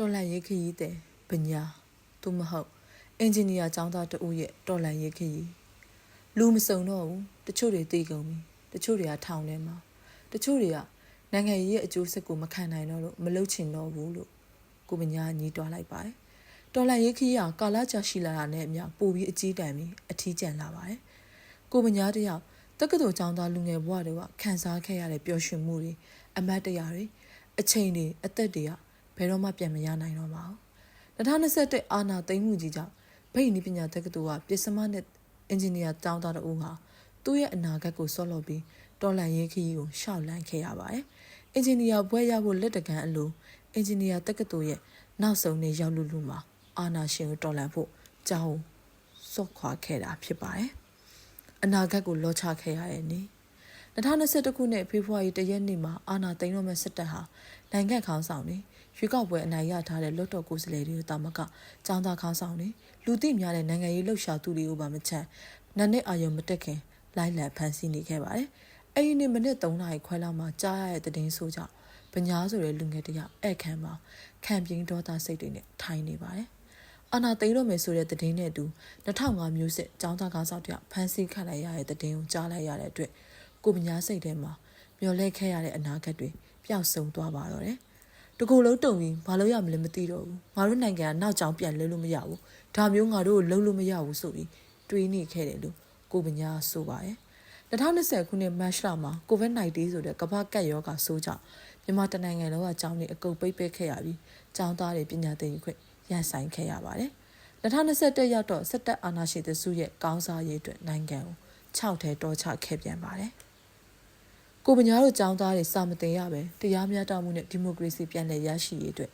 တော်လန်ရေးခရီးတဲ့ပညာသူမဟုတ်အင်ဂျင်နီယာကျောင်းသားတဦးရဲ့တော်လန်ရေးခရီးလူမစုံတော့ဘူးတချို့တွေသိကုန်ပြီတချို့တွေကထောင်ထဲမှာတချို့တွေကနိုင်ငံရေးရဲ့အကျိုးဆက်ကိုမခံနိုင်တော့လို့မလုပ်ချင်တော့ဘူးလို့ကိုပညာညီးတွားလိုက်ပါတယ်တော်လန်ရေးခရီးကကာလာကြာရှိလာတာနဲ့အမျှပိုပြီးအကြီးတန်းပြီးအထီးကျန်လာပါတယ်ကိုပညာတယောက်တက္ကသိုလ်ကျောင်းသားလူငယ်ဘဝတွေကခံစားခဲ့ရတဲ့ပျော်ရွှင်မှုတွေအမတ်တရားတွေအချိန်တွေအသက်တွေက ဘယ်တော့မှပြန်မရနိုင်တော့ပါဘူး2021အာနာသိမ့်မှုကြီးကြောင့်ဗိတ်နီပညာတက္ကသိုလ်ကပစ္စမနဲ့အင်ဂျင်နီယာကျောင်းသားတို့ဟာသူ့ရဲ့အနာဂတ်ကိုဆော့လော်ပြီးတော်လန်ရေးခရီးကိုရှောက်လန်းခဲ့ရပါတယ်အင်ဂျင်နီယာဘွဲရဖို့လက်တကမ်းအလိုအင်ဂျင်နီယာတက္ကသိုလ်ရဲ့နောက်ဆုံးနေရောက်လူလူမှာအာနာရှင်ကိုတော်လန်ဖို့ကြောင်းစော့ခွာခဲ့တာဖြစ်ပါတယ်အနာဂတ်ကိုလောချခဲ့ရတဲ့နေ့2021ခုနှစ်ဖေဖော်ဝါရီတရက်နေ့မှာအာနာသိန်းတော်မဲ့စစ်တပ်ဟာနိုင်ငံခေါင်းဆောင်တွေ ရွေးကောက်ပွဲအနိုင်ရထားတဲ့လွတ်တော်ကိုယ်စားလှယ်တွေကိုတာမကចောင်းသားခေါင်းဆောင်တွေလူသိများတဲ့နိုင်ငံရေးလှုပ်ရှားသူတွေကိုပါမချမ်းနနစ်အာယုံမတက်ခင်လိုက်လံဖန်ဆီးနေခဲ့ပါတယ်။အဲဒီနေ့မနစ်3နာရီခွဲလောက်မှာကြားရတဲ့သတင်းဆိုကြောင့်ပညာဆိုတဲ့လူငယ်တယောက်အဲ့ခံမှာခံပြင်းဒေါသစိတ်တွေနဲ့ထိုင်နေပါတယ်။အာနာသိန်းတော်မယ်ဆိုတဲ့သတင်းနဲ့အတူ2005မျိုးစစ်ចောင်းသားခေါင်းဆောင်တယောက်ဖန်ဆီးခံလိုက်ရတဲ့သတင်းကိုကြားလိုက်ရတဲ့အတွက်ကိုပညာစိတ်ထဲမှာမျော်လင့်ခဲ့ရတဲ့အနာဂတ်တွေပျောက်ဆုံးသွားပါတော့တယ်။ တကူလုံးတုံပြီးဘာလို့ရမလဲမသိတော့ဘူး။ငါတို့နိုင်ငံကနောက်ကျောင်းပြန်လဲလို့မရဘူး။ဒါမျိုးငါတို့ကိုလုံးလို့မရဘူးဆိုပြီးတွေးနေခဲ့တယ်လို့ကိုပညာဆိုပါရဲ့။2020ခုနှစ်မတ်လမှာ COVID-19 ဆိုတဲ့ကမ္ဘာကပ်ရောဂါဆိုးကြောင့်မြန်မာတနိုင်ငံလုံးကကျောင်းတွေအကုပ်ပိတ်ပိတ်ခဲ့ရပြီးကျောင်းသားတွေပညာသင်ယူခွင့်ရန်ဆိုင်ခဲ့ရပါတယ်။2021ရောက်တော့စက်တက်အာဏာရှင်တစုရဲ့ကောင်းစားရေးအတွက်နိုင်ငံကို6ထဲတောချခဲ့ပြန်ပါတယ်။ ကိုပညာတို့ចောင်းသားတွေစာမတင်ရပဲတရားမျှတမှုနဲ့ဒီမိုကရေစီပြန်လည်ရရှိရေးအတွက်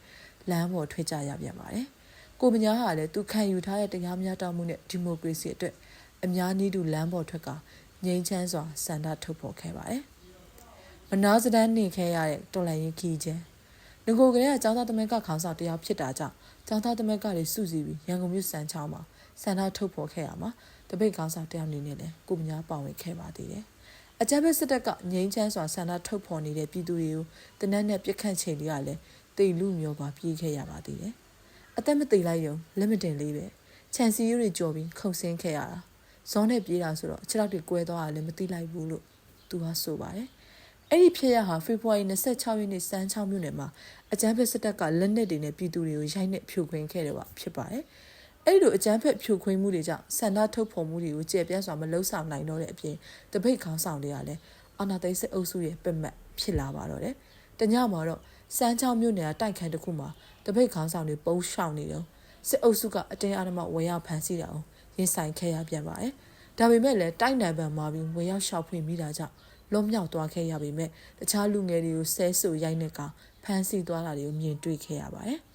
လမ်းပေါ်ထွက်ကြရပြန်ပါတယ်။ကိုပညာဟာလည်းသူခံယူထားတဲ့တရားမျှတမှုနဲ့ဒီမိုကရေစီအတွက်အများနည်းတူလမ်းပေါ်ထွက်ကငြိမ်းချမ်းစွာစန္ဒထုတ်ဖော်ခဲ့ပါတယ်။မနာစဒန်းနေခဲ့ရတဲ့တော်လန်ရေးခီးချင်းငကိုကလေးကចောင်းသားသမက်ကခေါင်းဆောင်တယောက်ဖြစ်တာကြောင့်ចောင်းသားသမက်ကတွေစုစည်းပြီးရန်ကုန်မြို့စံချောင်းမှာစန္ဒထုတ်ဖော်ခဲ့ရမှာတပိတ်ခေါင်းဆောင်တယောက်အနေနဲ့လည်းကိုပညာပါဝင်ခဲ့ပါသေးတယ်။ အကြမ်းဖက်စစ်တပ်ကငြိမ်းချမ်းစွာဆန္ဒထုတ်ဖော်နေတဲ့ပြည်သူတွေကိုတနက်နဲ့ပြစ်ခတ်ချိန်တွေကလည်းတိတ်လူမျိုးပါပြေးခဲ့ရပါသေးတယ်။အသက်မသေးလိုက်ရုံလက်မတင်လေးပဲခြံစည်းရိုးတွေကြော်ပြီးခုန်ဆင်းခဲ့ရတာဇောနဲ့ပြေးတာဆိုတော့အချက်တော့တွေကွဲသွားတာလည်းမသိလိုက်ဘူးလို့သူကဆိုပါတယ်။အဲ့ဒီဖြစ်ရဟာဖေဖော်ဝါရီ26ရက်နေ့စမ်းချောင်းမြို့နယ်မှာအကြမ်းဖက်စစ်တပ်ကလက်နက်တွေနဲ့ပြည်သူတွေကိုရိုက်နှက်ဖြိုခွင်းခဲ့တယ်ပါဖြစ်ပါတယ်။ အဲ့လိုအကြမ်းဖက်ဖြိုခွင်းမှုတွေကြောင့်ဆန္ဒထုတ်ဖော်မှုတွေကိုကျေပြန့်စွာမလှုပ်ဆောင်နိုင်တော့တဲ့အပြင်တပိတ်ခေါင်းဆောင်တွေကလည်းအာနာသိန်းစစ်အုပ်စုရဲ့ပက်မှတ်ဖြစ်လာပါတော့တယ်။တညမှာတော့စမ်းချောင်းမြို့နယ်တိုက်ခန်းတစ်ခုမှာတပိတ်ခေါင်းဆောင်တွေပုံရှောင်နေတော့စစ်အုပ်စုကအတင်းအဓမ္မဝယ်ရောက်ဖမ်းဆီးတာအောင်ရင်ဆိုင်ခဲ့ရပြန်ပါတယ်။ဒါပေမဲ့လည်းတိုက်နိုင်ပံမှာပြီးဝယ်ရောက်ရှောက်ဖွင့်မိတာကြောင့်လွတ်မြောက်သွားခဲ့ရပေမဲ့တခြားလူငယ်တွေကိုဆဲဆူရိုက်နေကဖမ်းဆီးသွားတာတွေကိုမြင်တွေ့ခဲ့ရပါတယ်။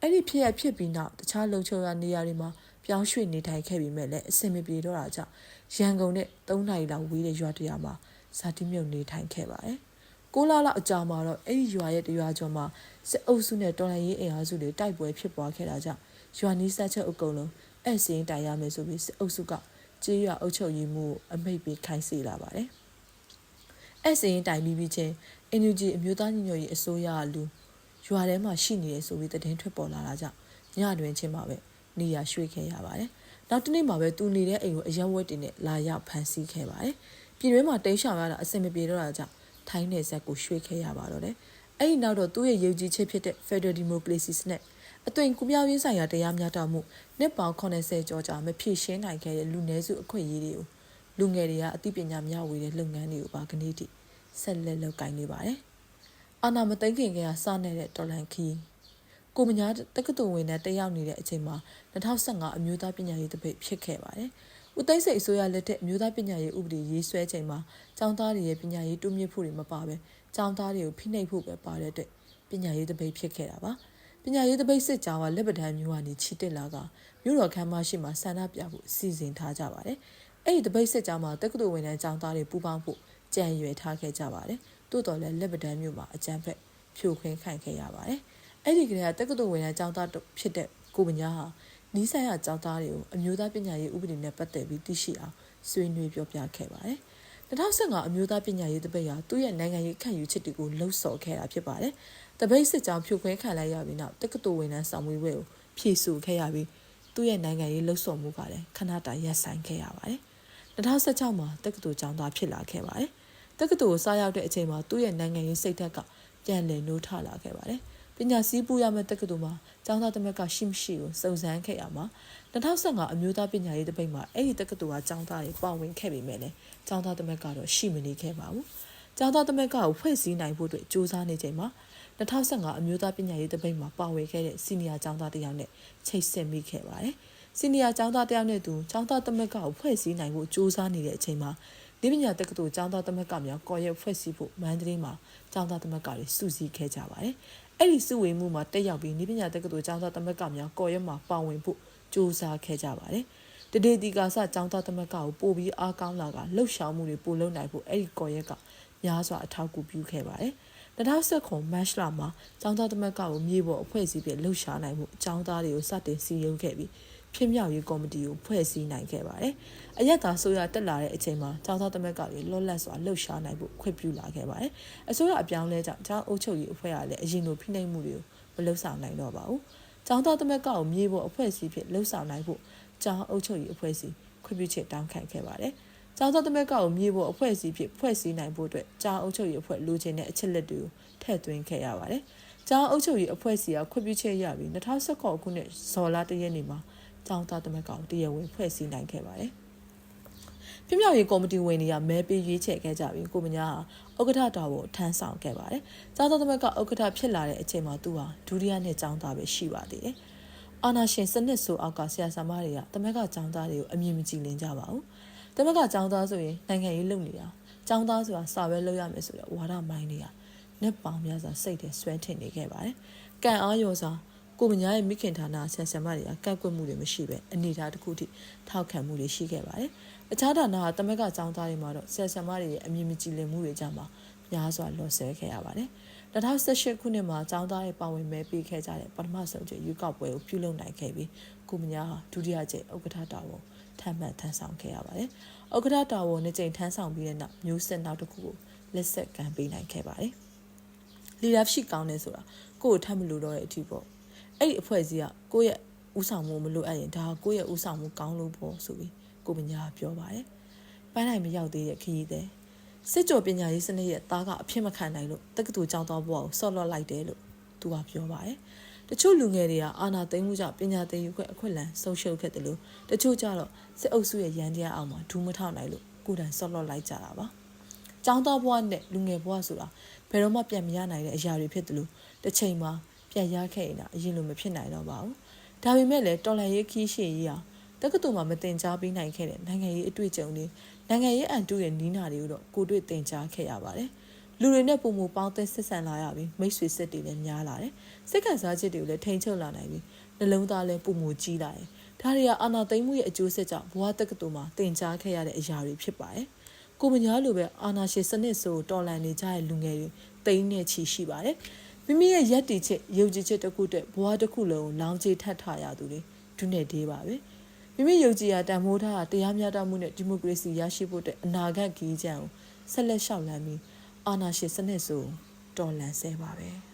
အဲ့ဒီဖြစ်ရဖြစ်ပြီးနောက်တခြားလုံခြုံရနေရာတွေမှာပြောင်းရွှေ့နေထိုင်ခဲ့ပြီးမဲ့လည်းအဆင်မပြေတော့တာကြောင့်ရန်ကုန်နဲ့၃နာရီလောက်ဝေးတဲ့ရွာတရွာမှာဇာတိမြုပ်နေထိုင်ခဲ့ပါတယ်။ကိုလာလောက်အကြာမှာတော့အဲ့ဒီရွာရဲ့တရွာကျော်မှာစစ်အုပ်စုနဲ့တော်လှန်ရေးအင်အားစုတွေတိုက်ပွဲဖြစ်ပွားခဲ့တာကြောင့်ရွာနီးဆက်ချက်အုပ်ကုံလုံးအဲ့စင်းတိုင်ရမယ်ဆိုပြီးစစ်အုပ်စုကကြေးရွာအုပ်ချုပ်ရေးမှုအမိတ်ပေးခိုင်းစေလာပါတယ်။အဲ့စင်းတိုင်ပြီးပြီးချင်း NUG အမျိုးသားညီညွတ်ရေးအစိုးရလူ ရွာထဲမှာရှိနေတယ်ဆိုပြီးသတင်းထွက်ပေါ်လာတာကြောင့်ညတွင်ချင်းမှာပဲနေရရွှေ့ခဲ့ရပါတယ်။နောက်တနေ့မှာပဲသူနေတဲ့အိမ်ကိုအရက်ဝက်တင်နဲ့လာရောက်ဖမ်းဆီးခဲ့ပါတယ်။ပြည်တွင်းမှာတိတ်ရှောင်ရတာအဆင်မပြေတော့တာကြောင့်ထိုင်းနယ်စပ်ကိုရွှေ့ခဲ့ရပါတော့တယ်။အဲ့ဒီနောက်တော့သူ့ရဲ့ယုံကြည်ချက်ဖြစ်တဲ့ Federal Democracy နဲ့အသွင်ကူးပြောင်းရေးဆိုင်ရာတရားမျှတမှုနှစ်ပေါင်း80ကျော်ကြာမဖြစ်ရှင်းနိုင်ခဲ့တဲ့လူနည်းစုအခွင့်အရေးတွေကိုလူငယ်တွေကအသိပညာမျှဝေတဲ့လုပ်ငန်းတွေကိုပါကနေ့ထိဆက်လက်လုပ်ကိုင်နေပါတယ် အာနာမသိမ့်ခင်ကစနေတဲ့တော်လန်ခီကိုမညာတက္ကသိုလ်ဝင်တဲ့တက်ရောက်နေတဲ့အချိန်မှာ2015အမျိုးသားပညာရေးတပိတ်ဖြစ်ခဲ့ပါတယ်။ဦးသိန်းစိတ်အစိုးရလက်ထက်အမျိုးသားပညာရေးဥပဒေရေးဆွဲချိန်မှာကျောင်းသားတွေရဲ့ပညာရေးတိုးမြင့်ဖို့တွေမပါပဲကျောင်းသားတွေကိုဖိနှိပ်ဖို့ပဲပါတဲ့အတွက်ပညာရေးတပိတ်ဖြစ်ခဲ့တာပါ။ပညာရေးတပိတ်စစ်ကြောင်းကလက်ပံတန်းမျိုးကနေချီတက်လာကမြို့တော်ခမ်းမရှိမှာဆန္ဒပြဖို့စီစဉ်ထားကြပါတယ်။အဲ့ဒီတပိတ်စစ်ကြောင်းမှာတက္ကသိုလ်ဝင်တဲ့ကျောင်းသားတွေပူးပေါင်းဖို့ကြံရွယ်ထားခဲ့ကြပါတယ်။ တိုးတော်လည်းလက်ပဒန်းမြို့မှာအကြမ်းဖက်ဖြိုခွင်းခံခဲ့ရပါတယ်။အဲ့ဒီကလေးကတက္ကသိုလ်ဝင်တဲ့ကျောင်းသားဖြစ်တဲ့ကိုမညာဟာနီးစပ်ရကျောင်းသားတွေကိုအမျိုးသားပညာရေးဥပဒေနဲ့ပတ်သက်ပြီးသိရှိအောင်ဆွေးနွေးပြောပြခဲ့ပါတယ်။2015အမျိုးသားပညာရေးတပိတ်ဟာသူ့ရဲ့နိုင်ငံရေးခံယူချက်တွေကိုလှုပ်ဆော်ခဲ့တာဖြစ်ပါတယ်။တပိတ်စစ်ကြောင်ဖြိုခွဲခံလိုက်ရပြီးနောက်တက္ကသိုလ်ဝန်ထမ်းဆောင်မွေးပွဲကိုဖြည့်ဆူခဲ့ရပြီးသူ့ရဲ့နိုင်ငံရေးလှုပ်ဆောင်မှုကလည်းခဏတာရပ်ဆိုင်းခဲ့ရပါတယ်2016မှာတက္ကသိုလ်ကျောင်းသားဖြစ်လာခဲ့ပါတယ် တက္ကသိုလ်စရောက်တဲ့အချိန်မှာသူ့ရဲ့နိုင်ငံရေးစိတ်ဓာတ်ကပြန်လည်နိုးထလာခဲ့ပါတယ်။ပညာစည်းပူရမယ့်တက္ကသိုလ်မှာကျောင်းသားတမက်ကရှိမရှိကိုစုံစမ်းခဲ့ရမှာ2015အမျိုးသားပညာရေးတပိတ်မှာအဲ့ဒီတက္ကသိုလ်ကကျောင်းသားတွေပါဝင်ခဲ့ပေမဲ့လည်းကျောင်းသားတမက်ကတော့ရှိမနေခဲ့ပါဘူး။ကျောင်းသားတမက်ကကိုဖွဲ့စည်းနိုင်ဖို့အတွက်စူးစမ်းနေချိန်မှာ2015အမျိုးသားပညာရေးတပိတ်မှာပါဝင်ခဲ့တဲ့စီနီယာကျောင်းသားတယောက်နဲ့ချိတ်ဆက်မိခဲ့ပါတယ်။စီနီယာကျောင်းသားတယောက်နဲ့သူကျောင်းသားတမက်ကကိုဖွဲ့စည်းနိုင်ဖို့စူးစမ်းနေတဲ့အချိန်မှာ ဒီပညာတက္ကသိုလ်ကျောင်းသားသမက်ကများကော်ရက်ဖွဲ့စည်းဖို့မန္တလေးမှာကျောင်းသားသမက်ကတွေစုစည်းခဲ့ကြပါတယ်အဲ့ဒီစုဝေးမှုမှာတက်ရောက်ပြီးနိပညာတက္ကသိုလ်ကျောင်းသားသမက်ကများကော်ရက်မှာပါဝင်ဖို့စ조사ခဲ့ကြပါတယ်တတိတီကာစကျောင်းသားသမက်ကကိုပို့ပြီးအားကောင်းလာကလှုပ်ရှားမှုတွေပိုလုပ်နိုင်ဖို့အဲ့ဒီကော်ရက်ကများစွာအထောက်အကူပြုခဲ့ပါတယ်2019 match လာမှာကျောင်းသားသမက်ကကိုမြေပေါ်အဖွဲ့အစည်းပြလှုပ်ရှားနိုင်မှုကျောင်းသားတွေကိုစတင်စီရင်ခဲ့ပြီး ဖြစ်မြောက်ရေးကော်မတီကိုဖွဲ့စည်းနိုင်ခဲ့ပါတယ်။အရက်သားဆိုရတက်လာတဲ့အချိန်မှာကျောင်းသားသမက်ကတွေလောလတ်စွာလှုပ်ရှားနိုင်ဖို့ခွင့်ပြုလာခဲ့ပါတယ်။အစိုးရအပြောင်းလဲကြောင့်ကျောင်းအုပ်ချုပ်ရေးအဖွဲ့ကလည်းအရင်လိုဖိနှိပ်မှုတွေကိုမလှုပ်ဆောင်နိုင်တော့ပါဘူး။ကျောင်းသားသမက်ကကိုမြေပေါ်အဖွဲ့အစည်းဖြစ်လှုပ်ဆောင်နိုင်ဖို့ကျောင်းအုပ်ချုပ်ရေးအဖွဲ့အစည်းခွင့်ပြုချက်တောင်းခံခဲ့ပါတယ်။ကျောင်းသားသမက်ကကိုမြေပေါ်အဖွဲ့အစည်းဖြစ်ဖွဲ့စည်းနိုင်ဖို့အတွက်ကျောင်းအုပ်ချုပ်ရေးအဖွဲ့လိုချင်တဲ့အချက်လက်တွေကိုထည့်သွင်းခဲ့ရပါတယ်။ကျောင်းအုပ်ချုပ်ရေးအဖွဲ့အစည်းကခွင့်ပြုချက်ရပြီး2019ခုနှစ်ဇော်လတရက်နေ့မှာ ကျောင်းသားသမက်ကောင်တရားဝင်ဖွဲ့စည်းနိုင်ခဲ့ပါတယ်။ပြမြောက်ရေးကော်မတီဝင်တွေကမဲပေးရွေးချယ်ခဲ့ကြပြီးကိုမညာဟာဥက္ကဋ္ဌတော်ကိုထမ်းဆောင်ခဲ့ပါတယ်။ကျောင်းသားသမက်ကဥက္ကဋ္ဌဖြစ်လာတဲ့အချိန်မှာသူဟာဒုတိယနှစ်ကျောင်းသားပဲရှိပါသေးတယ်။အာနာရှင်စနစ်ဆိုအောက်ကဆရာဆရာမတွေကသမက်ကကျောင်းသားတွေကိုအမြင်မကြည်လင်ကြပါဘူး။သမက်ကကျောင်းသားဆိုရင်နိုင်ငံရေးလုပ်နေတာကျောင်းသားဆိုတာစာပဲလုပ်ရမယ်ဆိုတော့ဝါဒမိုင်းနေတာနှစ်ပေါင်းများစွာစိတ်ထဲဆွဲထင်နေခဲ့ပါတယ်။ကံအားရောစွာ ကိုမညာရဲ့မိခင်ဌာနဆရာဆရာမတွေကကန့်ကွက်မှုတွေမရှိပဲအနေထားတစ်ခုထိထောက်ခံမှုတွေရှိခဲ့ပါတယ်။အခြားဌာနကတမက်ကចောင်းသားတွေမှာတော့ဆရာဆရာမတွေရဲ့အမြင်မကြည်လင်မှုတွေကြောင့်မှများစွာလော်ဆဲခဲ့ရပါတယ်။2018ခုနှစ်မှာចောင်းသားတွေပါဝင်မဲ့ပေးခဲ့ကြတဲ့ပထမဆုံးကျရွေးကောက်ပွဲကိုပြုလုပ်နိုင်ခဲ့ပြီးကိုမညာဟာဒုတိယကျဥက္ကဋ္ဌတာဝန်ထမ်းမှတ်ထမ်းဆောင်ခဲ့ရပါတယ်။ဥက္ကဋ္ဌတာဝန်နှစ်ကြိမ်ထမ်းဆောင်ပြီးတဲ့နောက်မျိုးဆက်နောက်တစ်ခုကိုလက်ဆက်ကမ်းပေးနိုင်ခဲ့ပါတယ်။ leadership ကောင်းတယ်ဆိုတာကိုယ့်ကိုထပ်မလို့တော့တဲ့အထီးပေါ့ အဲ့ဒီအဖွဲ့အစည်းကကိုယ့်ရဲ့ဥဆောင်မှုမလိုအပ်ရင်ဒါကိုယ့်ရဲ့ဥဆောင်မှုကောင်းလို့ပေါ့ဆိုပြီးကိုမညာပြောပါတယ်။ပန်းနိုင်မရောက်သေးတဲ့ခရီးသည်စစ်ကြောပညာရေးစနစ်ရဲ့သားကအဖြစ်မခံနိုင်လို့တက္ကသိုလ်ကျောင်းသားဘဝကိုဆော့လော့လိုက်တယ်လို့သူကပြောပါတယ်။တချို့လူငယ်တွေကအာနာသိမ်းမှုကြောင့်ပညာသင်ယူခွင့်အခွင့်အလမ်းဆုံးရှုံးခဲ့တယ်လို့တချို့ကြတော့စစ်အုပ်စုရဲ့ရန်တရားအောက်မှာဒူးမထောက်နိုင်လို့ကိုယ်တိုင်ဆော့လော့လိုက်ကြတာပါ။ကျောင်းသားဘဝနဲ့လူငယ်ဘဝဆိုတာဘယ်တော့မှပြန်မရနိုင်တဲ့အရာတွေဖြစ်တယ်လို့တစ်ချိန်မှာ ပြန်ရခဲ့ရင်တော့အရင်လိုမဖြစ်နိုင်တော့ပါဘူး။ဒါပေမဲ့လည်းတော်လန်ရေးခီးရှည်ကြီးဟာတက္ကသိုလ်မှာမတင် जा ပေးနိုင်ခဲ့တဲ့နိုင်ငံရေးအတွေ့အကြုံတွေနိုင်ငံရေးအန်တုရဲ့နီးနာတွေကိုတော့ကိုတွေ့တင် जा ခဲ့ရပါတယ်။လူတွေနဲ့ပုံမူပေါင်းသက်ဆက်ဆံလာရပြီးမိတ်ဆွေစစ်တွေလည်းများလာတယ်။စိတ်ခံစားချက်တွေကိုလည်းထိန်ချုပ်လာနိုင်ပြီးနှလုံးသားလည်းပုံမူကြီးလာတယ်။ဒါတွေကအာနာသိမ့်မှုရဲ့အကျိုးဆက်ကြောင့်ဘဝတက္ကသိုလ်မှာတင် जा ခဲ့ရတဲ့အရာတွေဖြစ်ပါတယ်။ကိုမညာလိုပဲအာနာရှင်စနစ်ဆိုတော်လန်နေကြတဲ့လူငယ်တွေတိမ့်နေချီရှိပါတယ်။ မိမိရဲ့ယက်တီချက်ယုံကြည်ချက်တစ်ခုတည်းဘဝတစ်ခုလုံးလောင်းချထပ်ထားရသူတွေဒုနဲ့ဒေးပါပဲမိမိယုံကြည်ရာတန်ဖိုးထားတရားမျှတမှုနဲ့ဒီမိုကရေစီရရှိဖို့အတွက်အနာဂတ်ကြီးကြံကိုဆက်လက်လျှောက်လန်းပြီးအာဏာရှင်စနစ်ဆိုတော်လန်ဆဲပါပဲ။